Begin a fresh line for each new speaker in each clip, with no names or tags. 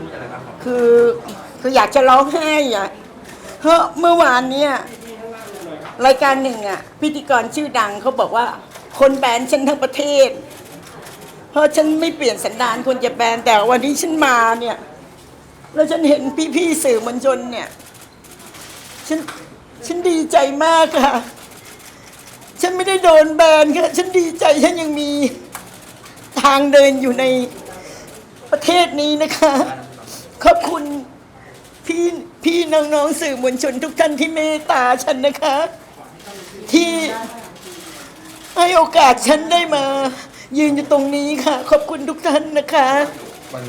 พูดอะไรบ้างครับ
คือคืออยากจะร้องไห้อะเพราะเมื่อวานเนี่ยรายการหนึ่งอะ พิธีกรชื่อดังเขาบอกว่า คนแบนฉันทั้งประเทศ เพราะฉันไม่เปลี่ยนสันดานคนจะแบนแต่วันนี้ฉันมาเนี่ย แล้วฉันเห็นพี่ๆสื่อมวลชนเนี่ย ฉันฉันดีใจมากค่ะ ฉันไม่ได้โดนแบนค่ะฉันดีใจฉันยังมีทางเดินอยู่ในประเทศนี้นะคะ ขอบคุณพี่พี่น้องๆสื่อมวลชนทุกท่านที่เมตตาฉันนะคะ ที่ให้โอกาสฉันได้มา ยืนอยู่ตรงนี้ค่ะ ขอบคุณทุกท่านนะคะ
มัน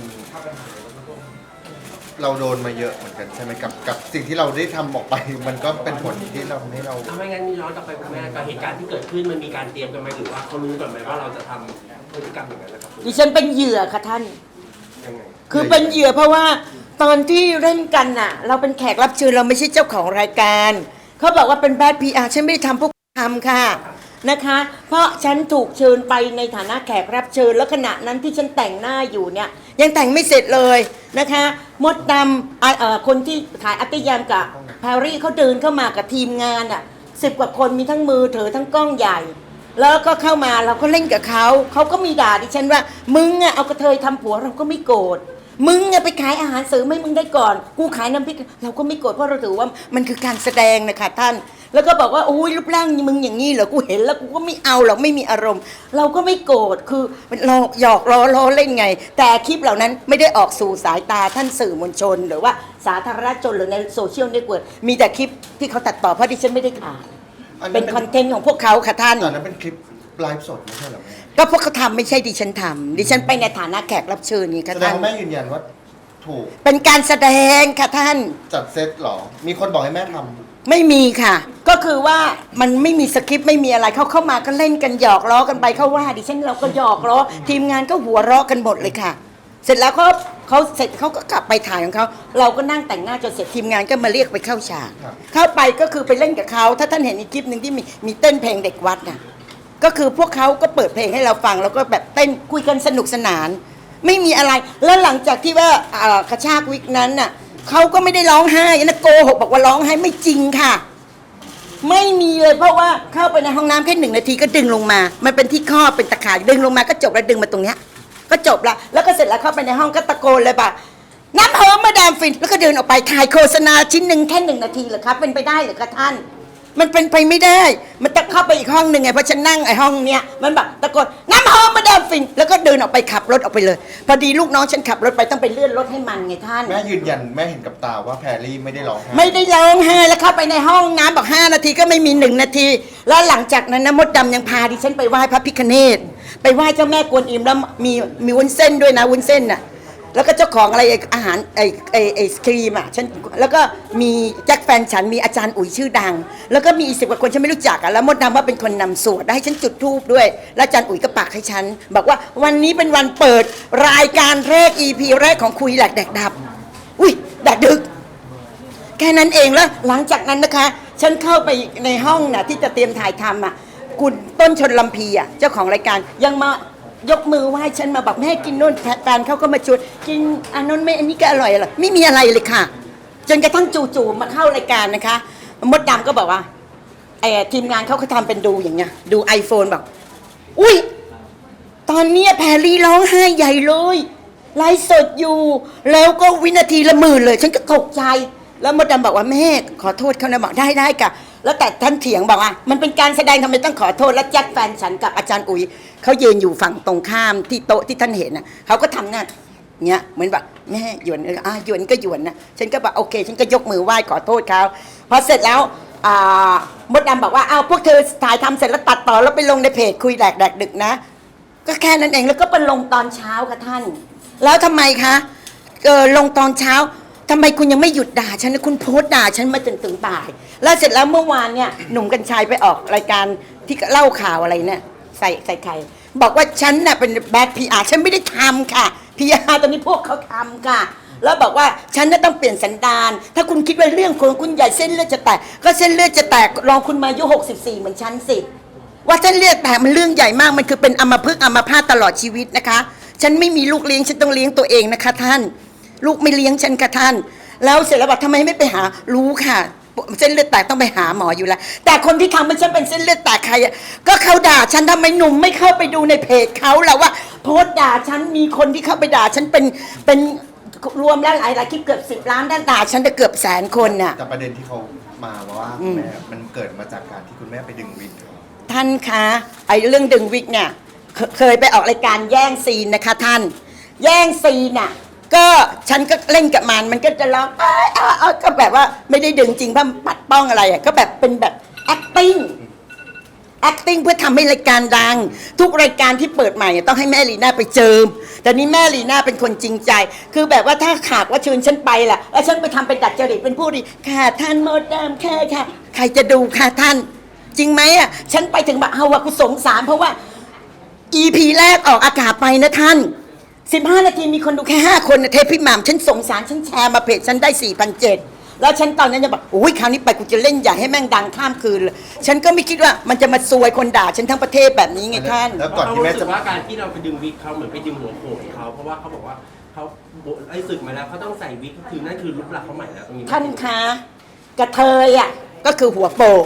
เราโดนมาเยอะเหมือนกันใช่ไหมกับกับสิ่งที่เราได้ทำออกไป มันก็เป็นผลที่เราทำให้เรา
ถ้าไม่งั้นย้อนกลับไปคุณแม่กับเหตุการณ์ที่เกิดขึ้นมันมีการเตรียมกันไหมหรือว่าเขารู้ก่อนไหมว่าเราจะทำพฤติกรรมอย่างนั้นนะครับ
ดิฉันเป็นเหยื่อค่ะท่าน
ยังไง
คือเป็นเหยื่อเพราะว่าตอนที่เล่นกันน่ะ เราเป็นแขกรับเชิญเราไม่ใช่เจ้าของรายการ เขาบอกว่าเป็นแบดพีอาฉันไม่ได้ทำพวกทำค่ะนะคะ เพราะฉันถูกเชิญไปในฐานะแขกรับเชิญแล้วขณะนั้นที่ฉันแต่งหน้าอยู่เนี่ย ยังแต่งไม่เสร็จเลยนะคะ มดดำอ่าเอ่อคนที่ถ่ายอัตยามกับแพรรี่เขาเดินเข้ามากับทีมงานอะสิบกว่าคนมีทั้งมือถือทั้งกล้องใหญ่ แล้วก็เข้ามาเราก็เล่นกับเขา เขาก็มีด่าดิฉันว่า มึงอะเอากระเทยทำผัวเราก็ไม่โกรธ มึงอะไปขายอาหารเสริมให้มึงได้ก่อน กูขายน้ำพริก เราก็ไม่โกรธเพราะเราถือว่ามันคือการแสดงนะคะท่าน แล้วก็บอกว่าโอ้ยรูปร่างมึงอย่างนี้เหรอ กูเห็นแล้วกูก็ไม่เอาหรอกไม่มีอารมณ์ เราก็ไม่โกรธ คือเราหยอกล้อล้อเล่นไง แต่คลิปเหล่านั้นไม่ได้ออกสู่สายตาท่านสื่อมวลชน หรือว่าสาธารณชนหรือในโซเชียลเน็ตเวิร์กมีแต่คลิปที่เขาตัดต่อเพราะดิฉันไม่ได้ถ่าย
อันนั้น
เป็นคอนเทนต์ของพวกเขาค่ะท่าน
ตอนนั้นเป็นคลิปไลฟ์สดไม่ใช่เหรอแม่
ก็พวกเขาทำไม่ใช่ดิฉันทำดิฉันไปในฐานะแขกรับเชิญนี่ค่ะ
แสดง
ท่าน
ว่าแม่ยืนยันว่าถูก
เป็นการแสดงค่ะท่าน
จัดเซตเหรอ มีคนบอกให้แม่ทำ
ไม่มีค่ะ ก็คือว่ามันไม่มีสคริปต์ไม่มีอะไรเขาเข้ามาก็เล่นกันหยอกล้อกันไปเขาว่า ดิฉันเราก็หยอกล้อทีมงานก็หัวเราะกันหมดเลยค่ะ เสร็จแล้วเขาเขาเสร็จเขาก็กลับไปถ่ายของเขาเราก็นั่งแต่งหน้าจนเสร็จทีมงานก็มาเรียกไปเข้าฉาก
ครับ
เข้าไปก็คือไปเล่นกับเขาถ้าท่านเห็นอีกคลิปหนึ่งที่มีมีเต้นเพลงเด็กวัดน่ะ ก็คือพวกเขาก็เปิดเพลงให้เราฟัง แล้วก็แบบเต้นคุยกันสนุกสนาน ไม่มีอะไรแล้วหลังจากที่ว่าอ่ากระชากวิกนั้นน่ะเขาก็ไม่ได้ร้องไห้นะโกหกบอกว่าร้องไห้ไม่จริงค่ะ ไม่มีเลยเพราะว่าเข้าไปในห้องน้ำแค่หนึ่งนาทีก็ดึงลงมา มันเป็นที่ครอเป็นตะข่ายดึงลงมาก็จบแล้วดึงมาตรงเนี้ย ก็จบละแล้วก็เสร็จแล้วเข้าไปในห้องก็ตะโกนเลยป่ะน้ำหอมมาดามฟินแล้วก็เดินออกไปถ่ายโฆษณาชิ้นหนึ่งแค่หนึ่งนาทีเหรอครับเป็นไปได้เหรือคะท่าน มันเป็นไปไม่ได้ มันจะเข้าไปอีกห้องหนึ่งไงเพราะฉันนั่งไอ้ห้องเนี้ยมันแบบตะโกนน้ำหอมมาดามฟินแล้วก็เดินออกไปขับรถออกไปเลย พอดีลูกน้องฉันขับรถไปต้องไปเลื่อนรถให้มันไงท่าน
แม่ยืนยันแม่เห็นกับตาว่าแพรรี่ไม่ได้ร้องไห้
ไม่ได้ร้องไห้แล้วเข้าไปในห้องน้ำบอกห้านาทีก็ไม่มีหนึ่งนาที แล้วหลังจากนั้นนะมดดำยังพาดิฉันไปไหว้พระพิคเนตไปไหว้เจ้าแม่กวนอิมแล้วมีมีวุ้นเส้นด้วยนะวุ้นเส้นน่ะ แล้วก็เจ้าของอะไรไอ้อาหารไอ้ไอ้ไอ้ครีมอะฉันแล้วก็มีแจ็คแฟนฉันมีอาจารย์อุ๋ยชื่อดัง แล้วก็มีอีกสิบกว่าคนฉันไม่รู้จักอะแล้วมดดำว่าเป็นคนนำสวดแล้ให้ฉันจุดธูปด้วย แล้วอาจารย์อุ๋ยก็ปากให้ฉัน บอกว่าวันนี้เป็นวันเปิดรายการแรก EP แรกของคุยแหลกแดกดับ อุ้ยแดกดึก แค่นั้นเองแล้วหลังจากนั้นนะคะ ฉันเข้าไปในห้องน่ะที่จะเตรียมถ่ายทำอะคุณต้นชนลำพีอะเจ้าของรายการยังมา ยกมือไหว้ฉันมาบอกแม่กินนู่นแฟนเขาก็มาชวนกินอันนู้นไม่อันนี้ก็อร่อยอร่อยไม่มีอะไรเลยค่ะ จนกระทั่งจู่ๆมาเข้ารายการนะคะมดดำก็บอกว่าไอ้ทีมงานเขาก็ทำเป็นดูอย่างเงี้ย ดู iPhone บอกอุ้ยตอนเนี้ยแพรรี่ร้องไห้ใหญ่เลยไลฟ์สดอยู่ แล้วก็วินาทีละหมื่นเลย ฉันก็ตกใจ แล้วมดดำบอกว่าแม่ขอโทษเขานะบอกได้ได้กะ แล้วแต่ท่านเถียงบอกว่า มันเป็นการแสดงทำไมต้องขอโทษ แล้วแจ็คแฟนฉันกับอาจารย์อุ๋ยเขายืนอยู่ฝั่งตรงข้ามที่โต๊ะที่ท่านเห็นน่ะเขาก็ทำหน้าเงี้ยเหมือนแบบแม่หยวนเอออะหยวนก็หยวนนะฉันก็บอกโอเค ฉันก็ยกมือไหว้ขอโทษเขาพอเสร็จแล้วอ่ามดดำบอกว่าอ้าวพวกเธอถ่ายทำเสร็จแล้วตัดต่อแล้วไปลงในเพจคุยแดกแดกดึกนะ ก็แค่นั้นเองแล้วก็ไปลงตอนเช้าค่ะท่าน แล้วทำไมคะเออลงตอนเช้าทำไมคุณยังไม่หยุดด่าฉันนะคุณโพสต์ด่าฉันมาจนถึงบ่าย แล้วเสร็จแล้วเมื่อวานเนี่ยหนุ่มกัญชัยไปออกรายการที่เล่าข่าวอะไรเนี่ยใส่ใส่ใครบอกว่าฉันน่ะเป็นแบดพีอาร์ฉันไม่ได้ทำค่ะพีอาร์ตอนนี้พวกเขาทำค่ะ แล้วบอกว่าฉันน่ะต้องเปลี่ยนสันดานถ้าคุณคิดว่าเรื่องของคุณใหญ่เส้นเลือดจะแตกก็เส้นเลือดจะแตกลองคุณมาอายุ64 เหมือนฉันสิว่าเส้นเลือดแตกมันเรื่องใหญ่มากมันคือเป็นอมพฤกอมพาตตลอดชีวิตนะคะ ฉันไม่มีลูกเลี้ยงฉันต้องเลี้ยงตัวเองนะคะท่าน ลูกไม่เลี้ยงฉันค่ะท่าน แล้วเสร็จแล้วบอกทำไมไม่ไปหารู้ค่ะ เส้นเลือดแตกต้องไปหาหมออยู่แล้ว แต่คนที่ทำมันฉันเป็นเส้นเลือดแตกใครอะก็เขาด่าฉันทำไมหนุ่มไม่เข้าไปดูในเพจเขาแล้วว่า โพสต์ด่าฉันมีคนที่เข้าไปด่าฉันเป็นเป็นรวมแล้วหลายหลายๆคลิปเกือบสิบล้านด้านด่าฉันจะเกือบแสนคนน่ะ
แต่ประเด็นที่เขามาว่า
อืม
แม่มันเกิดมาจากการที่คุณแม่ไปดึงวินเขา
ท่านคะไอ้เรื่องดึงวิกเนี่ยเคเคยไปออกรายการแย่งซีนนะคะท่าน แย่งซีนน่ะ ก็ฉันก็เล่นกับมันมันก็จะร้องเอ้ยอ้ยเอ้ยก็แบบว่าไม่ได้ดึงจริงเพราะปัดป้องอะไรอะก็แบบเป็นแบบ acting acting เพื่อทำให้รายการดัง ทุกรายการที่เปิดใหม่ต้องให้แม่ลีน่าไปเจิม แต่นี้แม่ลีน่าเป็นคนจริงใจ คือแบบว่าถ้าขาดว่าเชิญฉันไปล่ะแล้วฉันไปทำเป็นดัดจริตเป็นผู้ดีค่ะท่านโมดดามแค่ค่ะ ใครจะดูค่ะท่าน จริงไหมอะ ฉันไปถึงแบบเอาวะกูสงสารเพราะว่า EP แรกออกอากาศไปนะท่าน 15นาทีมีคนดูแค่5คนนะเทปพี่หม่ำฉันสงสารฉันแชร์มาเพจฉันได้4,700แล้วฉันตอนนั้นจะบอกโอ้ยคราวนี้ไปกูจะเล่นใหญ่ให้แม่งดังข้ามคืนเลยฉันก็ไม่คิดว่ามันจะมาซวยคนด่าฉันทั้งประเทศแบบนี้ไงท่าน
แล้วก่อน
เขา
ที่แม่
รู้สึ
จะ
กว่าการที่เราไปดึงวิกเขาเหมือนไปดึงหัวโขนเขาเพราะว่าเขาบอกว่าเขาไอ้ศึกมาแล้วเขาต้องใส่วิกก็คือนั่นคือรูปลักษณ์เขาใหม่แล้วตรงนี้
ท่านคะกระเทยอะก็คือหัวโปก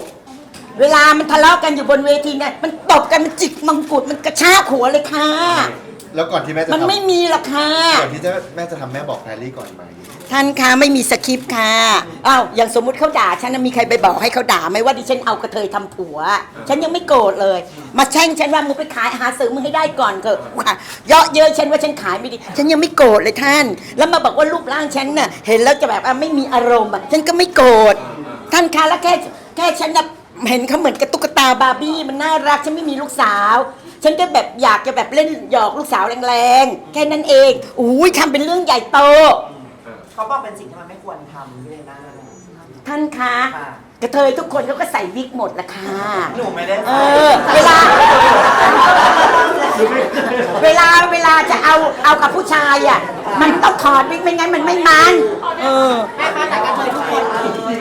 เวลามันทะเลาะกันอยู่บนเวทีเนี่ยมันตบกันมันจิกมังกุฎมันกระชากหัวเลยค่ะ
แล้วก่อนที่แม่จะ
มัน
ทำ
ไม่มีหรอกค่ะ
ก่อนที่จะแม่จะทำแม่บอกแพรรี่ก่อนไหม
ท่านคะไม่มีสคริปต์ค่ะอ้าวอย่างสมมุติเขาด่าฉันนะมีใครไปบอกให้เขาด่าไหมว่าดิฉันเอากระเทยทำผัว ฉันยังไม่โกรธเลย มาแช่งฉันว่ามึงไปขายหาซื้อมึงให้ได้ก่อนเถอะว่าเยาะเย้ยฉันว่าฉันขายไม่ดี ฉันยังไม่โกรธเลยท่าน แล้วมาบอกว่ารูปร่างฉันน่ะเห็นแล้วจะแบบว่าไม่มีอารมณ์อะฉันก็ไม่โกรธท่านคะแล้วแค่แค่ฉันน่ะเห็นเขาเหมือนกับตุ๊กตาบาร์บี้มันน่ารักฉันไม่มีลูกสาว ฉันก็แบบอยากจะแบบเล่นหยอกลูกสาวแรงๆ แค่นั้นเองอุ้ยทำเป็นเรื่องใหญ่โต
เขาบอกเป็นสิ่งที่มันไม่ควรทำพี่เลน่า
ท่านคะ
ค่ะ
กระเทยทุกคนเขาก็ใส่วิกหมดละค่ะ
หนูไม่ได้
เออ เวลา เวลาเวลาจะเอาเอากับผู้ชายอะ มันต้องถอดวิกไม่งั้นมันไม่มัน เออ
แม่คะแต่กระเทยทุกคนเลย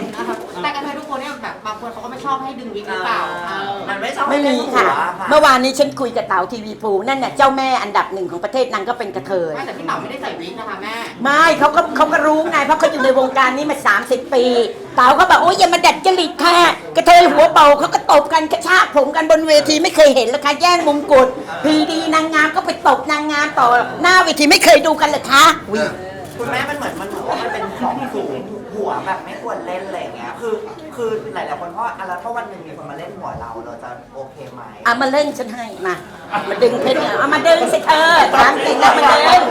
ชอบให้ดึงวิกหรือเปล่าเออ
มันไม่ชอบ
ไม่มีค่ะ
เล่นหัว
เมื่อวานนี้ฉันคุยกับเต๋าทีวีภูนั่นน่ะเจ้าแม่อันดับหนึ่งของประเทศนางก็เป็นกระเทย
ไม่แต่พี่เต๋าไม่ได้ใส่วิกนะคะแม่
ไม่เขาก็เขาก็รู้ไงเพราะเขาอยู่ในวงการนี้มา 30 ปี เต๋าก็บอกโอ้ยอย่ามาดัดจริตค่ะ กระเทยหัวเบาเขาก็ตบกันกระชากผมกันบนเวทีไม่เคยเห็นเลยค่ะแย่งมงกุฎพีดีนางงามก็ไปตบนางงามต่อหน้าเวทีไม่เคยดูกันเลยคะวิ
คุณแม่มันเหมือนมันเหมือนว่ามันเป็นของสูงหัวแบบไม่ควรเล่นอะไรอย่างเงี้ย คือ คือหลายๆคนเพราะอะไรถ้าวันหนึ่งมีคนมาเล่นหัวเราเราจะโอเคไหม
เอามาเล่นฉันให้มามาดึงเพชรเนี่ยเอามาดึงสิเธอถามจริงแล้วมาดึง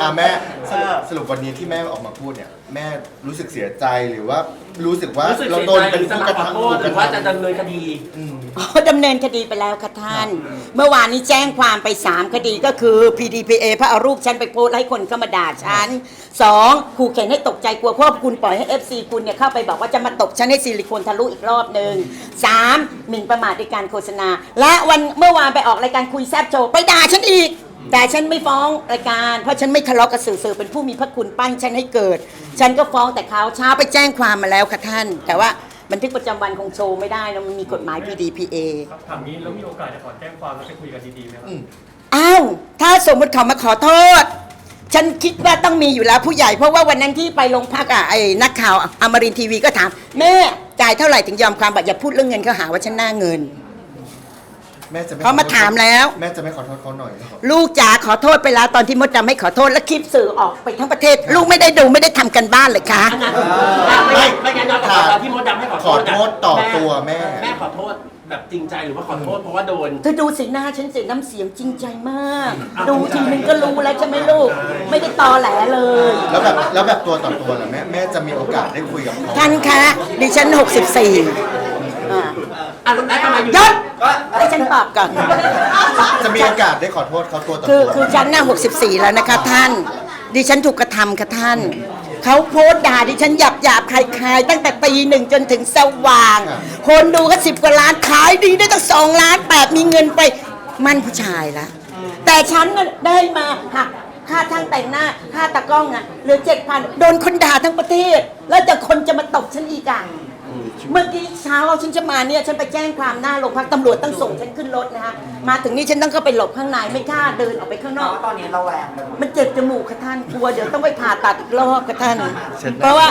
อะแม่ สรุปสรุปวันนี้ที่แม่ออกมาพูดเนี่ย แม่รู้สึกเสียใจหรือว่ารู้สึกว่า
รู้สึก
เรา
เสีย
โดน
ใจห
เป็น
รือจะ
ผู้
มาก
ระ
ขอ
ทำ
โทษหรือว่าจะดำเนินคดี
อืม
อ๋อดำเนินคดีไปแล้วค่ะท่าน เมื่อวานนี้แจ้งความไป 3 คดีก็คือ PDPA เพราะเอารูปฉันไปโพสต์ให้คนเข้ามาด่าฉันสองขู่เข็นให้ตกใจกลัวเพราะคุณปล่อยให้ FC คุณเนี่ยเข้าไปบอกว่าจะมาตบฉันให้ซิลิโคนทะลุอีกรอบหนึ่งสามหมิ่นประมาทในการโฆษณา และวันเมื่อวานไปออกรายการคุยแซบโจไปด่าฉันอีก แต่ฉันไม่ฟ้องรายการ เพราะฉันไม่ทะเลาะกับสื่อสื่อเป็นผู้มีพระคุณปั้นฉันให้เกิด ฉันก็ฟ้องแต่เขาเช้าไปแจ้งความมาแล้วค่ะท่าน แต่ว่าบันทึกประจำวันคงโชว์ไม่ได้นะมันมีกฎหมาย PDPA
ครับถามนี้แล้วมีโอกาสจะถอนแจ้งความแล้วไปคุยกันดีๆไหมครับ
อ้าวถ้าสมมติเขามาขอโทษ ฉันคิดว่าต้องมีอยู่แล้วผู้ใหญ่เพราะว่าวันนั้นที่ไปโรงพักอะไอ้นักข่าวอมรินทร์ทีวีก็ถาม แม่จ่ายเท่าไหร่ถึงยอมความบอกอย่าพูดเรื่องเงินเขาหาว่าฉันหน้าเงิน
แม่จะไม่
เขามาถามแล้ว
แม่จะไม่ขอโทษเขาหน่อยเหรอ
ลูกจ๋าขอโทษไปแล้วตอนที่มดดำไม่ขอโทษและคลิปสื่อออกไปทั้งประเทศ ลูกไม่ได้ดูไม่ได้ทำกันบ้านเลยคะ
อันนั้นไม่ไม่งั้นเราตอนที่มดดำให้ขอโทษ
ขอโทษต่อตัวแม่
แม่ขอโทษแบบจริงใจหรือว่าขอโทษเพราะว่าโดน
เธอดูสีหน้าฉันสิน้ำเสียงจริงใจมาก ดูทีนึงก็รู้แล้วใช่ไหมลูก ไม่ได้ตอแหลเลย
แล้วแบบแล้วแบบตัวต่อตัวเหรอแม่แม่จะมีโอกาสได้คุยกับเขา
ท่านคะดิฉัน 64 อ่า
อะแล้วทำไมอยู่
ยศให้ฉันตอบก่อน
จะมีโอกาสได้ขอโทษเขาตัวต่อ
คือ
ตัว
คือฉันน่ะ64 แล้วนะคะท่าน ดิฉันถูกกระทำค่ะท่าน เขาโพสต์ด่าดิฉันหยาบหยาบๆคลายๆตั้งแต่ตีหนึ่งจนถึงสว่าง คนดูก็สิบกว่าล้านขายดีได้ตั้งสองล้านแปดมีเงินไป มันผู้ชายละแต่ฉันน่ะได้มาหักค่าทั้งแต่งหน้าค่าตากล้องอะเหลือเจ็ดพันโดนคนด่าทั้งประเทศ แล้วจะคนจะมาตบฉันอีกอะ เมื่อกี้เช้าฉันจะมาเนี่ยฉันไปแจ้งความหน้าโรงพักตำรวจต้องส่งฉันขึ้นรถนะคะมาถึงนี่ฉันต้องเข้าไปหลบข้างในไม่กล้าเดินออกไปข้างน
เพ
อก
ราะว่าตอนนี้เราแวงไปหมด
มันเจ็บจมูกค่ะท่านกลัวเดี๋ยวต้องไปผ่าตัดอีกรอบค่ะท่าน
เช็ดหน้า
เพราะว่า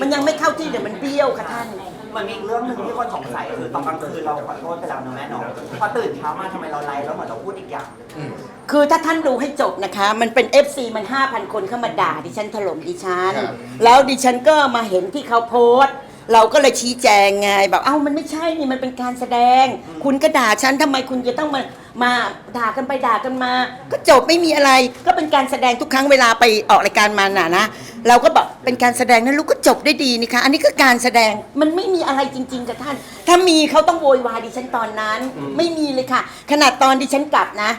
มันยังไม่เข้าที่เดี๋ยวมันเบี้ยวค่ะท่าน
มันมีอีกเรื่องหนึ่งที่คนสงสัยคือตอนกลางคืนเราขอโทษไปแล้วนะแม่เนาะพอตื่นเช้ามาทำไมเราไลฟ์แล้วเหมือนเราพูดอีกอย่าง
อืม
คือถ้าท่านดูให้จบนะคะ มันเป็น FC มัน 5,000 คนเข้ามาด่าดิฉันถล่มดิฉัน
ครับ
แล้วดิฉันก็มาเห็นที่เขาโพสต์ เราก็เลยชี้แจงไงแบบเอ้ามันไม่ใช่นี่มันเป็นการแสดง คุณก็ด่าฉันทำไมคุณจะต้องมามาด่ากันไปด่ากันมา ก็จบไม่มีอะไรก็เป็นการแสดงทุกครั้งเวลาไปออกรายการมาน่ะนะเราก็บอกเป็นการแสดงนั้นลูกก็จบได้ดีนี่คะอันนี้ก็การแสดงมันไม่มีอะไรจริง ๆกับท่าน ถ้ามีเขาต้องโวยวายดิฉันตอนนั้น ไม่มีเลยค่ะ ขนาดตอนดิฉันกลับนะ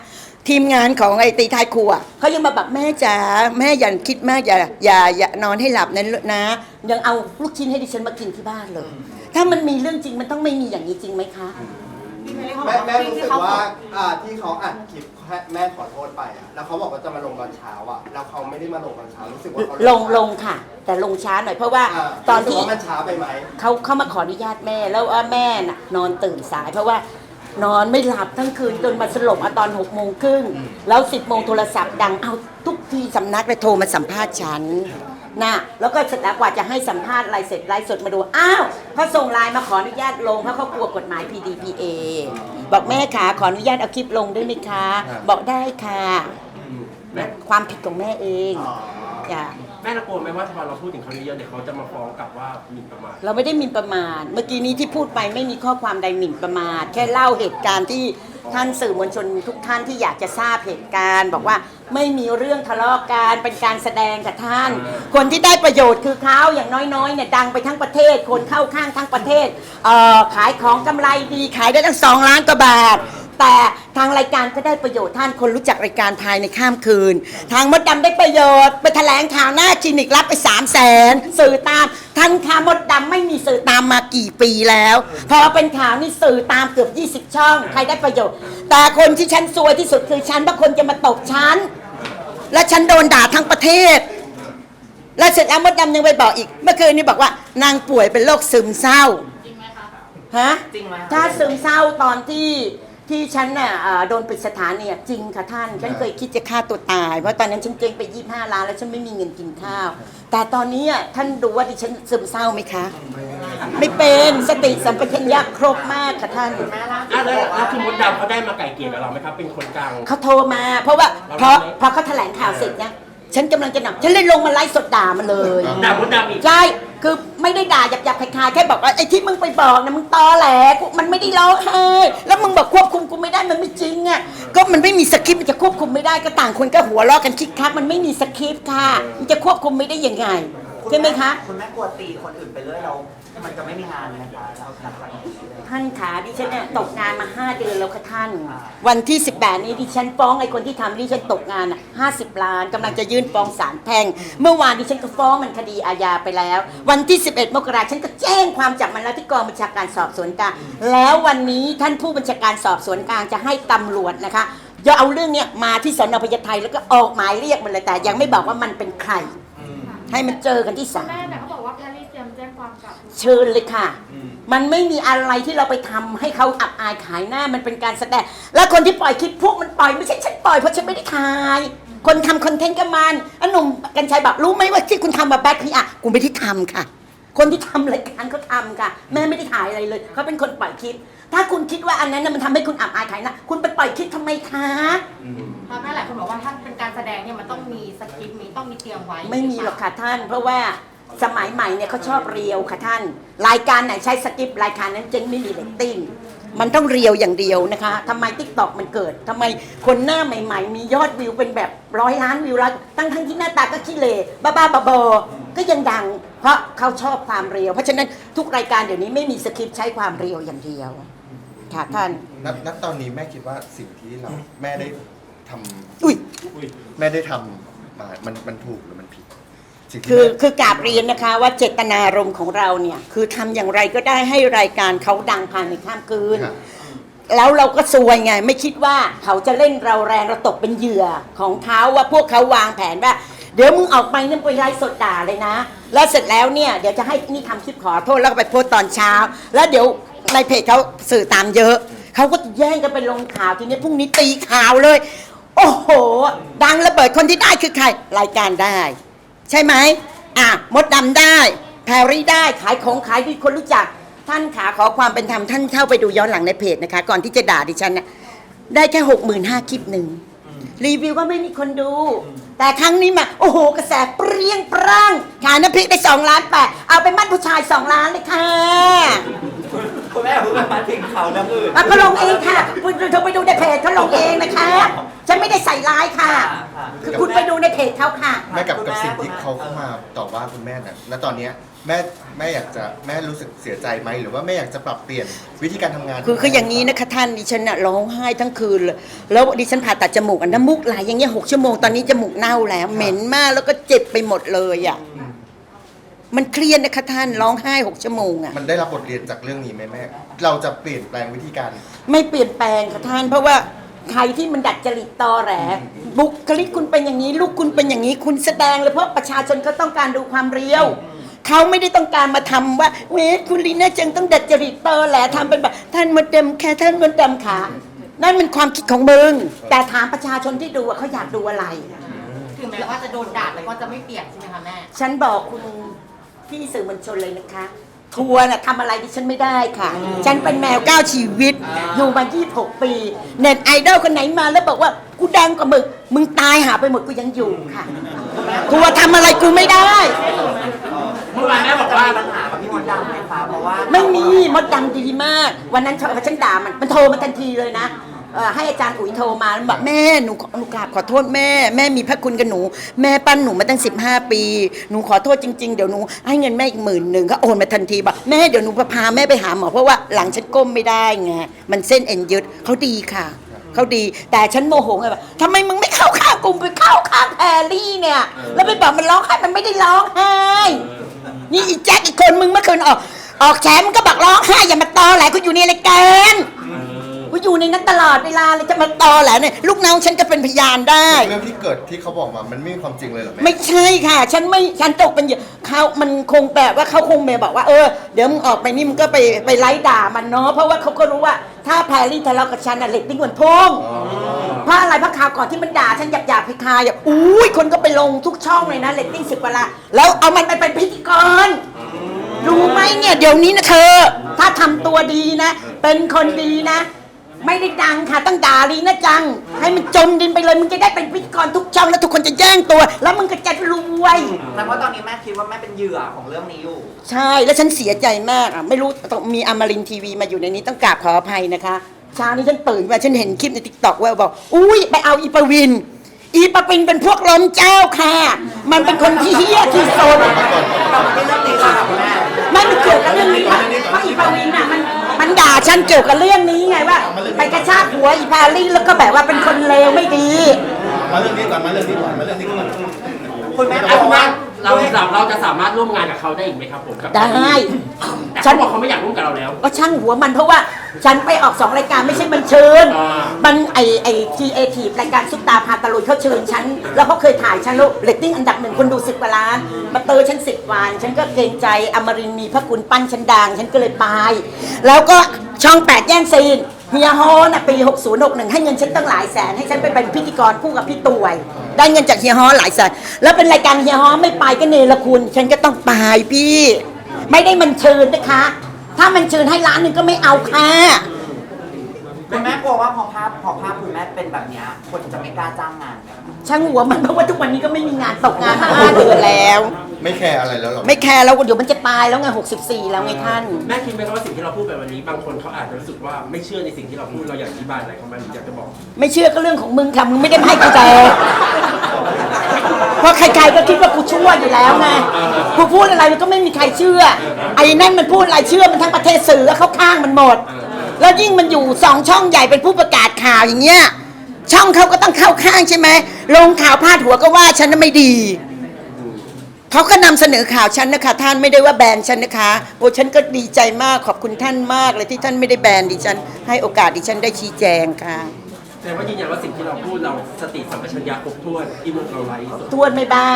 ทีมงานของไอตีท้ายครัวเขายังมาบอกแม่จ๋าแม่อย่าคิดมากอย่าอย่าอย่านอนให้หลับนะนะ ยังเอาลูกชิ้นให้ดิฉันมากินที่บ้านเลย ถ้ามันมีเรื่องจริงมันต้องไม่มีอย่างนี้จริงไหมคะ
เขาบ
แม่
อก
แม่
ว่า
รู้
ที่
สึก
เขา
ว่าอ่าที่เขาอัดคลิปให้แม่ขอโทษไปอะแล้วเขาบอกว่าจะมาลงตอนเช้าอะแล้วเขาไม่ได้มาลงตอนเช้ารู้สึกว่าเขา
ลงลงค่ะ แต่ลงช้าหน่อยเพราะว่า
อ่า
ตอน
รู้สึก
ที่
ว่ามันช้าไปไหม
เขาเขามาขออนุญาตแม่แล้วว่าแม่น่ะนอนตื่นสายเพราะว่า นอนไม่หลับทั้งคืนจนมาสลบเอาตอนหกโมงครึ่งแล้วสิบโมงโทรศัพท์ดังเอาทุกทีสำนักเลยโทรมาสัมภาษณ์ฉันนะแล้วก็เสร็จแล้วกว่าจะให้สัมภาษณ์อะไรเสร็จไลฟ์สดมาดูอ้าวเขาส่งไลน์มาขออนุญาตลงเพราะเขากลัวกฎหมาย PDPA บอกแม่ขาขออนุญาตเอาคลิปลงได้ไหมคะ บอกได้ค่ะ ความผิดของแม่เองจ้ะ
แม่เรากลัวไหมว่าพอเราพูดถึงเขาเยอะๆเดี๋ยวเขาจะมาฟ้องกลับว่าหมิ่นประมาท
เราไม่ได้หมิ่นประมาท เมื่อกี้นี้ที่พูดไปไม่มีข้อความใดหมิ่นประมาท แค่เล่าเหตุการณ์ที่ท่านสื่อมวลชนทุกท่านที่อยากจะทราบเหตุการณ์ บอกว่าไม่มีเรื่องทะเลาะกันเป็นการแสดงกับท่าน คนที่ได้ประโยชน์คือเขาอย่างน้อยๆเนี่ยดังไปทั้งประเทศ คนเข้าข้างทั้งประเทศเอ่อขายของกำไรดีขายได้ตั้งสองล้านกว่าบาท แต่ ทางรายการก็ได้ประโยชน์ท่านคนรู้จักรายการภายในข้ามคืน ทางมดดำได้ประโยชน์ ไปแถลงข่าวหน้าคลินิกรับไป3 0 0แสนสื่อตามท่านคะมดดำไม่มีสื่อตามมากี่ปีแล้ว พอเป็นข่าวนี่สื่อตามเกือบ 20 ช่อง ใครได้ประโยชน์ แต่คนที่ฉันซวยที่สุดคือฉันเพราะคนจะมาตกฉันและฉันโดนด่าทั้งประเทศ แล้วเสร็จแล้วมดดำยังไปบอกอีก เมื่อคืนนี้บอกว่านางป่วยเป็นโรคซึมเศร้า
จริงไหมคะ
ฮะ
จริงไหม
ถ้าซึมเศร้าตอนที่ ที่ฉันน่ะเอ่อโดนปิดสถานเนี่ยจริงค่ะท่าน ฉันเคยคิดจะฆ่าตัวตาย เพราะตอนนั้นฉันเจ๊งไป 25 ล้านแล้วฉันไม่มีเงินกินข้าว แต่ตอนนี้อะท่านดูว่าดิฉันซึมเศร้าไหมคะ ไม่เป็นสติสัมปชัญญะครบมากค่ะท่าน
แม่ล่าสุ
อะ
ด
แล้ว
บอก
แล้ว
ว่า
คือมดดำเขาได้มาไก่เกลี่ยกับเราไหมครับ เป็นคนกลาง
เขาโทรมา เพราะว่า
เรา
เพราะ
รับไหม
พอเขาแถลงข่าวเสร็จเนี่ยฉันกำลังจะหนักฉันเลยลงมาไลฟ์สดด่ามันเลย
ด่ามดดำอีก
ใช่ คือไม่ได้ด่าหยาบๆคล้ายๆแค่บอกว่าไอ้ที่มึงไปบอกนะมึงตอแหลกูมันไม่ได้ร้องไห้แล้วมึงบอกควบคุมกูไม่ได้มันไม่จริงอะก็มันไม่มีสคริปต์มันจะควบคุมไม่ได้ก็ต่างคนก็หัวเราะกันคิกคักมันไม่มีสคริปต์ค่ะมันจะควบคุมไม่ได้ยังไง ใช่ไหมคะ
คุณแม่กลัวตีคนอื่นไปเรื่อยเรา มันจะไม่มีงานไหมคะเราหลังจากนี้
ท่านขาดิฉันเนี่ยตกงานมา5เดือนแล้วค่ะท่าน วันที่ 18 นี้ดิฉันฟ้องไอ้คนที่ทำดิฉันตกงานอะ50 ล้านกำลังจะยื่นฟ้องศาลแพ่ง เมื่อวานดิฉันก็ฟ้องมันคดีอาญาไปแล้ว วันที่ 11 มกราฉันก็แจ้งความจับมันแล้วที่กองบัญชาการสอบสวนกลางแล้ววันนี้ท่านผู้บัญชาการสอบสวนกลางจะให้ตำรวจนะคะจะเอาเรื่องเนี้ยมาที่สนพญาไทแล้วก็ออกหมายเรียกมันเลยแต่ยังไม่บอกว่ามันเป็นใคร ให้มันเจอกันที่ศาล
แม่แต่
เชิญเลยค่ะ มันไม่มีอะไรที่เราไปทำให้เขาอับอายขายหน้ามันเป็นการแสดง แล้วคนที่ปล่อยคลิปพวกมันปล่อยไม่ใช่ฉันปล่อยเพราะฉันไม่ได้ถ่าย คนทำคอนเทนต์กับมันอันหนุ่มกัญชัยบอกรู้ไหมว่าที่คุณทำมาแบ็คพีอะกูไม่ได้ทำค่ะ คนที่ทำรายการเขาทำค่ะ แม่ไม่ได้ถ่ายอะไรเลยเขาเป็นคนปล่อยคลิป ถ้าคุณคิดว่าอันนั้นน่ะมันทำให้คุณอับอายขายหน้าคุณไปปล่อยคลิปทำไมคะ
เพราะแม่หลายคนบอกว่าถ้าเป็นการแสดงเนี่ยมันต้องมีสคริปต์มีต้องมีเตรียมไว้
ไม่มีหรอกค่ะท่าน เพราะว่า สมัยใหม่เนี่ยเขาชอบเรียวค่ะท่าน รายการไหนใช้สกิปต์รายการนั้นเจ๊งไม่มีเรตติ้งมันต้องเรียวอย่างเดียวนะคะทำไมทิกตอกมันเกิดทำไมคนหน้าใหม่ ๆ มียอดวิวเป็นแบบร้อยล้านวิวแล้วตั้งทั้งที่หน้าตาก็ขี้เหร่บ้าๆบอๆก็ยังดัง เพราะเขาชอบความเรียว เพราะฉะนั้นทุกรายการเดี๋ยวนี้ไม่มีสคริปต์ใช้ความเรียวอย่างเดียวค่ะท่าน
นับนับตอนนี้แม่คิดว่าสิ่งที่เราแม่ได้ทำ
อุ้ย
แม่ได้ทำมามันมันถูกหรือมันผิด สิ่งที่
คือ
แม่
คือกราบเรียนนะคะว่าเจตนารมณ์ของเราเนี่ย คือทำอย่างไรก็ได้ให้รายการเขาดังภายในข้ามคืน
ครับ
แล้วเราก็ซวยไง ไม่คิดว่าเขาจะเล่นเราแรงเราตกเป็นเหยื่อของเขาว่าพวกเขาวางแผนว่า เดี๋ยวมึงออกไปเนี่ยไปไลฟ์สดด่าเลยนะ แล้วเสร็จแล้วเนี่ยเดี๋ยวจะให้นี่ทำคลิปขอโทษแล้วก็ไปโพสต์ตอนเช้า แล้วเดี๋ยวในเพจเขาสื่อตามเยอะเขาก็แย่งกันไปลงข่าวทีนี้พรุ่งนี้ตีข่าวเลย โอ้โห ดังระเบิดคนที่ได้คือใครรายการได้ ใช่ไหมอะมดดำได้ แพรรี่ได้ขายของขายดีคนรู้จัก ท่านขาขอความเป็นธรรมท่านเข้าไปดูย้อนหลังในเพจนะคะ ก่อนที่จะด่าดิฉันนะได้แค่หกหมื่นห้าคลิปหนึ่งรีวิวก็ไม่มีคนดู แต่ครั้งนี้มา โอ้โห กระแสเปรี้ยงปร้างขายน้ำพริกได้สองล้านแปดเอาไปมัดผู้ชายสองล้านเลยค่ะ
คุณแม่เพิ่งมาถึงเขาน้ำอื่น
อะเขาลงเองค่ะคุณเธอไปดูในเพจเขาลงเองนะคะ ฉันไม่ได้ใส่ร้ายค่ะ คือคุณไปดูในเพจเขาค่ะ
แม่กับกับสิ่งที่เขาเข้ามาต่อว่าคุณแม่น่ะณตอนเนี้ยแม่แม่อยากจะแม่รู้สึกเสียใจไหมหรือว่าแม่อยากจะปรับเปลี่ยนวิธีการทำงาน
คือคืออย่างนี้นะคะท่านดิฉันน่ะร้องไห้ทั้งคืนเลยแล้วดิฉันผ่าตัดจมูกอันน้ำมูกไหลอย่างเงี้ยหกชั่วโมงตอนนี้จมูกเน่าแล้ว เหม็นมากแล้วก็เจ็บไปหมดเลยอะมันเครียดนะคะท่านร้องไห้หกชั่วโมงอะ
มันได้รับบทเรียนจากเรื่องนี้ไหมแม่ เราจะเปลี่ยนแปลงวิธีการ
ไม่เปลี่ยนแปลงค่ะท่าน เพราะว่า ใครที่มันดัดจริตตอแหลบุคลิกคุณเป็นอย่างนี้ ลูกคุณเป็นอย่างนี้คุณแสดงเลยเพราะประชาชนเขาต้องการดูความเรียวเขาไม่ได้ต้องการมาทำว่าเวทคุณลีน่าจังต้องดัดจริตตอแหลทำเป็นแบบท่านมดดำแค่ท่านมดดำขานั่นเป็นความคิดของมึงแต่ถามประชาชนที่ดูว่าเขาอยากดูอะไร
ถึงแม้ว่าจะโดนด่าแต่ก็จะไม่เปลี่ยนใช่ไหมคะแม่
ฉันบอกคุณพี่สื่อมวลชนเลยนะคะ ทัวร์น่ะทำอะไรดิฉันไม่ได้ค่ะ ฉันเป็นแมวเก้าชีวิต อยู่มา 26 ปี เน็ตไอดอลคนไหนมาแล้วบอกว่ากูดังกว่ามึงมึงตายหาไปหมดกูยังอยู่ค่ะทัวร์ทำอะไรกูไม่ได้
เมื่อวานแม่บอกว่า
ปัญหากับพี่มดดำไหมคะเพราะว่า
ไม่มีมดดำดีมาก วันนั้นฉันด่ามันมันโทรมาทันทีเลยนะ เอ่อให้อาจารย์อุ๋ยโทรมาแล้วบอกแม่หนูขอหนูกราบขอโทษแม่ แม่มีพระคุณกับหนู แม่ปั้นหนูมาตั้ง 15 ปี หนูขอโทษจริง ๆ เดี๋ยวหนูให้เงินแม่อีกหมื่นหนึ่งก็โอนมาทันทีบอกแม่เดี๋ยวหนูพาแม่ไปหาหมอเพราะว่าหลังฉันก้มไม่ได้ไงมันเส้นเอ็นยึดเขาดีค่ะเขาดีแต่ฉันโมโหไงแบบทำไมมึงไม่เข้าข้างกูไปเข้าข้างแพรรี่เนี่ย แล้วไปบอกมันร้องไห้มันไม่ได้ร้องไห้ นี่อีแจ็คอีกคนมึงเมื่อคืนออก ออกแฉมึงก็บอกร้องไห้อย่ามาตอแหลกูอยู่ในรายการ กูอยู่ในนั้นตลอดเวลาเลยจะมาตอแหลเนี่ยลูกน้องฉันก็เป็นพยานได้
เรื่องที่เกิดที่เขาบอกมา มันไม่มีความจริงเลยเหรอแม่
ไม่ใช่ค่ะ ฉันไม่ฉันตกเป็นเหยื่อเขามันคงแบบว่าเขาคงแบบบอกว่าเออเดี๋ยวมึงออกไปนี่มึงก็ไปไปไล่ด่ามันเนาะเพราะว่าเขาก็รู้ว่าถ้าแพรรี่ทะเลาะกับฉันน่ะเล็กติ้งมันพุ่งเพราะอะไรเพราะข่าวก่อนที่มันด่าฉันหยาบหยาบๆคายๆอะอุ้ยคนก็ไปลงทุกช่องเลยนะเล็กติ้งสิบกว่าละแล้วเอามันไปเป็นพิธีกรรู้ไหมเนี่ยเดี๋ยวนี้นะเธอ ถ้าทำตัวดีนะ เป็นคนดีนะ ไม่ได้ดังค่ะต้องด่าลีนะจัง ให้มันจมดินไปเลยมึงจะได้เป็นพิธีกรทุกช่องแล้วทุกคนจะแย่งตัว แล้วมึงก็จะรวย
แต่ว่าตอนนี้แม่คิดว่าแม่เป็นเหยื่อของเรื่องนี้อยู่
ใช่แล้วฉันเสียใจมากอะไม่รู้ต้องมีอมรินทร์ทีวีมาอยู่ในนี้ต้องกราบขออภัยนะคะเช้านี้ฉันตื่นมาฉันเห็นคลิปในติ๊กต็อกว่าบอกอุ้ยไปเอาอีปวิน อีปวินเป็นพวกล้มเจ้าค่ะ มันเป็นคนที่เฮี้ยที่สุด
เราไม่ได้เรื่องนี้ค่ะคุณแม่
ไม่มันเกี่ยวกับเรื่องนี้ค่ะเพราะอีปาวินอะมันมันด่า ฉันเกี่ยวกับเรื่องนี้ไงว่า ไปกระชากหัวอีพาลี่แล้วก็แบบว่าเป็นคนเลวไม่ดี
มาเรื่องนี้ก่อนมาเรื่องนี้ก่อนมาเรื่องนี้ก่อน
คุณแม่
อะ
บอ
คุ
ก
ณ
ว่า
แม่ เราเราเราจะสามารถร่วมงานกับเขาได้อีกไหมครับผมกับ
ได้
แต่เขาบอกเขาไม่อยากร่วมกับเราแล้ว
ก็ช่างหัวมันเพราะว่าฉันไปออกสองรายการไม่ใช่มันเชิญ
อ่า
มันไอไอทีเอทีรายการซุปตาพาตะลุยเขาเชิญฉัน แล้วเขาเคยถ่ายฉันแล้วเรตติ้งอันดับหนึ่งคนดูสิบกว่าล้าน มาเตอฉันสิบวัน ฉันก็เกรงใจอมรินทร์มีพระคุณปั้นฉันดังฉันก็เลยไป แล้วก็ช่องแปดแย่งซีน เฮียฮอน่ะปี 6061 ให้เงินฉันตั้งหลายแสน ให้ฉันไปเป็นพิธีกรคู่กับพี่ตวย ได้เงินจากเฮียฮอหลายแสน แล้วเป็นรายการเฮียฮอไม่ไปก็เนรคุณ ฉันก็ต้องไปพี่ ไม่ได้มันเชิญนะคะ ถ้ามันเชิญให้ล้านหนึ่งก็ไม่เอาค่ะ
คุณแม่กลัวว่าพอภาพพอภาพคุณแม่เป็นแบบเนี้ยคนจะไม่กล้าจ้างงานไหมคะ
ช่างหัวมันเพราะว่าทุกวันนี้ก็ไม่มีงานตกงานมาห้าเดือนแล้ว
ไม่แคร์อะไรแล้วเหรอ
ไม่แคร์แล้วเดี๋ยวมันจะตายแล้วไง64 แล้วไงท่าน
แม่คิดไหมครับว่าสิ่งที่เราพูดไปวันนี้บางคนเขาอาจจะรู้สึกว่าไม่เชื่อในสิ่งที่เราพูดเราอยากอธิบายอะไรเขาไหมหรืออยากจะบอก
ไม่เชื่อก็เรื่องของมึงค่ะมึงไม่ได้ให้กูแต่เพราะใครๆก็คิดว่ากูชั่วอยู่แล้วไงกูพูดอะไรมันก็ไม่มีใครเชื่อ ไอ้นั่นมันพูดอะไรเชื่อมันทั้งประเทศสื่อแล้วเขาข้างมันหมด แล้วยิ่งมันอยู่สองช่องใหญ่เป็นผู้ประกาศข่าวอย่างเงี้ยช่องเขาก็ต้องเข้าข้างใช่ไหมลงข่าวพาดหัวก็ว่าฉันน่ะไม่ดี เขาก็นำเสนอข่าวฉันนะคะท่านไม่ได้ว่าแบนฉันนะคะโอ้ฉันก็ดีใจมากขอบคุณท่านมากเลยที่ท่านไม่ได้แบนดิฉัน ให้โอกาสดิฉันได้ชี้แจงค่ะ
แสดงว่ายืนยันว่าสิ่งที่เราพูดเราสติสัมปชัญญะครบถ้วนที่เราไร้สุด
ทวนไม่บ้า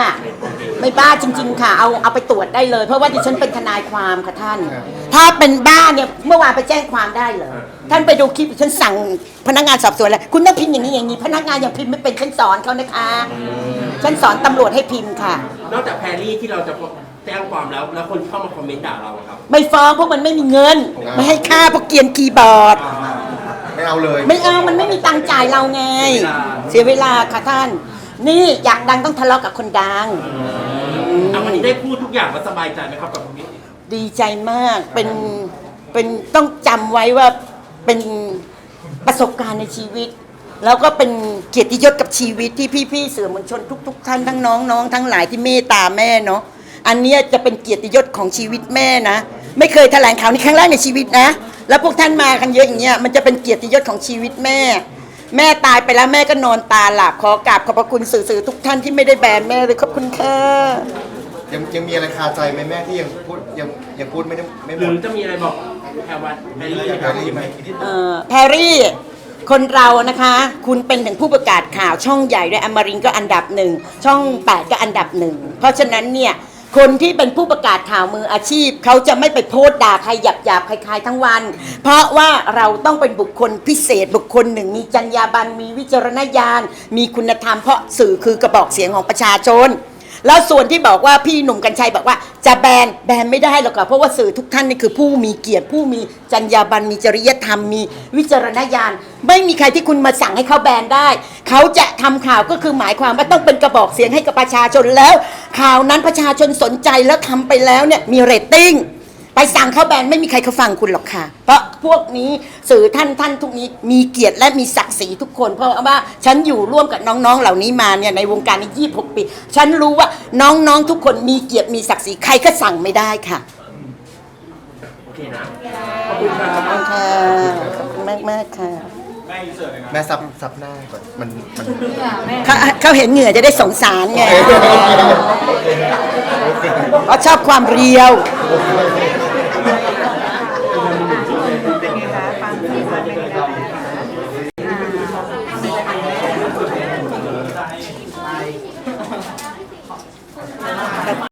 ไม่บ้าจริง ๆ ค่ะ เอาเอาไปตรวจได้เลย เพราะว่าดิฉันเป็นทนายความค่ะท่าน ถ้าเป็นบ้าเนี่ยเมื่อวานไปแจ้งความได้เลย ท่านไปดูคลิปฉันสั่งพนักงานสอบสวนแล้วคุณต้องพิมพ์อย่างนี้อย่างนี้ พนักงานยังพิมพ์ไม่เป็นฉันสอนเขานะคะ ฉันสอนตำรวจให้พิมพ์ค่ะ
นอกจากแพรรี่ที่เราจะแจ้งความแล้ว แล้วคนที่เข้ามาคอมเมนต์ด่าเราอะครับ
ไม่ฟ้องเพราะมันไม่มีเงิน ไม่ให้ค่าเพราะเกรียนคีย์บอร์ด
ไม่เอาเลย
ไม่เอามันไม่มีตังค์จ่ายเราไง เสียเวลาค่ะท่าน นี่อยากดังต้องทะเลาะกับคนดัง
อะวันนี้ได้พูดทุกอย่างแล้วสบายใจไหมครับกับ
ดีใจมากเป็นเป็นต้องจำไว้ว่า เป็นประสบการณ์ในชีวิต แล้วก็เป็นเกียรติยศกับชีวิตที่พี่ๆสื่อมวลชนทุก ๆ ท่านทั้งน้องน้องทั้งหลายที่เมตตาแม่เนาะอันเนี้ยจะเป็นเกียรติยศของชีวิตแม่นะ ไม่เคยแถลงข่าวนี้ครั้งแรกในชีวิตนะ แล้วพวกท่านมากันเยอะอย่างเงี้ยมันจะเป็นเกียรติยศของชีวิตแม่ แม่ตายไปแล้วแม่ก็นอนตาหลับขอกราบขอบพระคุณสื่อๆทุกท่านที่ไม่ได้แบนแม่เลยขอบคุณค่ะ
ยังยังมีอะไรคาใจไหมแม่ที่ยังพูดยังยังพูดไม่ได้ไม่ห
ห
ม
รือ
ด
จะมีอะไรบอกแพรวันแพรรี่
แพรรี่ไหม
เอ่อแพรรี่ คนเรานะคะ คุณเป็นถึงผู้ประกาศข่าวช่องใหญ่ด้วยอมรินทร์ก็อันดับหนึ่ง ช่อง 8 ก็อันดับหนึ่ง เพราะฉะนั้นเนี่ย คนที่เป็นผู้ประกาศข่าวมืออาชีพ เขาจะไม่ไปโพสต์ด่าใครหยาบหยาบๆใครๆทั้งวัน เพราะว่าเราต้องเป็นบุคคลพิเศษบุคคลหนึ่ง มีจรรยาบรรณมีวิจารณญาณ มีคุณธรรมเพราะสื่อคือกระบอกเสียงของประชาชน แล้วส่วนที่บอกว่าพี่หนุ่มกัญชัยบอกว่า จะแบนแบนไม่ได้หรอกค่ะเพราะว่าสื่อทุกท่านนี่คือผู้มีเกียรติผู้มีจรรยาบรรณมีจริยธรรมมีวิจารณญาณ ไม่มีใครที่คุณมาสั่งให้เขาแบนได้ เขาจะทำข่าวก็คือหมายความว่าต้องเป็นกระบอกเสียงให้กับประชาชนแล้ว ข่าวนั้นประชาชนสนใจแล้วทำไปแล้วเนี่ยมีเรตติ้ง ไปสั่งเขาแบนไม่มีใครเขาฟังคุณหรอกค่ะ เพราะพวกนี้สื่อท่านท่านทุกนี้มีเกียรติและมีศักดิ์ศรีทุกคน เพราะว่าฉันอยู่ร่วมกับน้องๆเหล่านี้มาเนี่ยในวงการนี้26ปี ฉันรู้ว่าน้องๆทุกคนมีเกียรติมีศักดิ์ศรีใครก็สั่งไม่ได้ค่ะ
โอเคนะ ขอบคุณครับ
ขอบคุณค่ะขอบคุณมากๆค่ะ
แม่ซับซับหน้าก่อนมันมัน
เขาเขาเห็นเหงื่อจะได้สงสารไง เขาชอบความเรียว
โอเค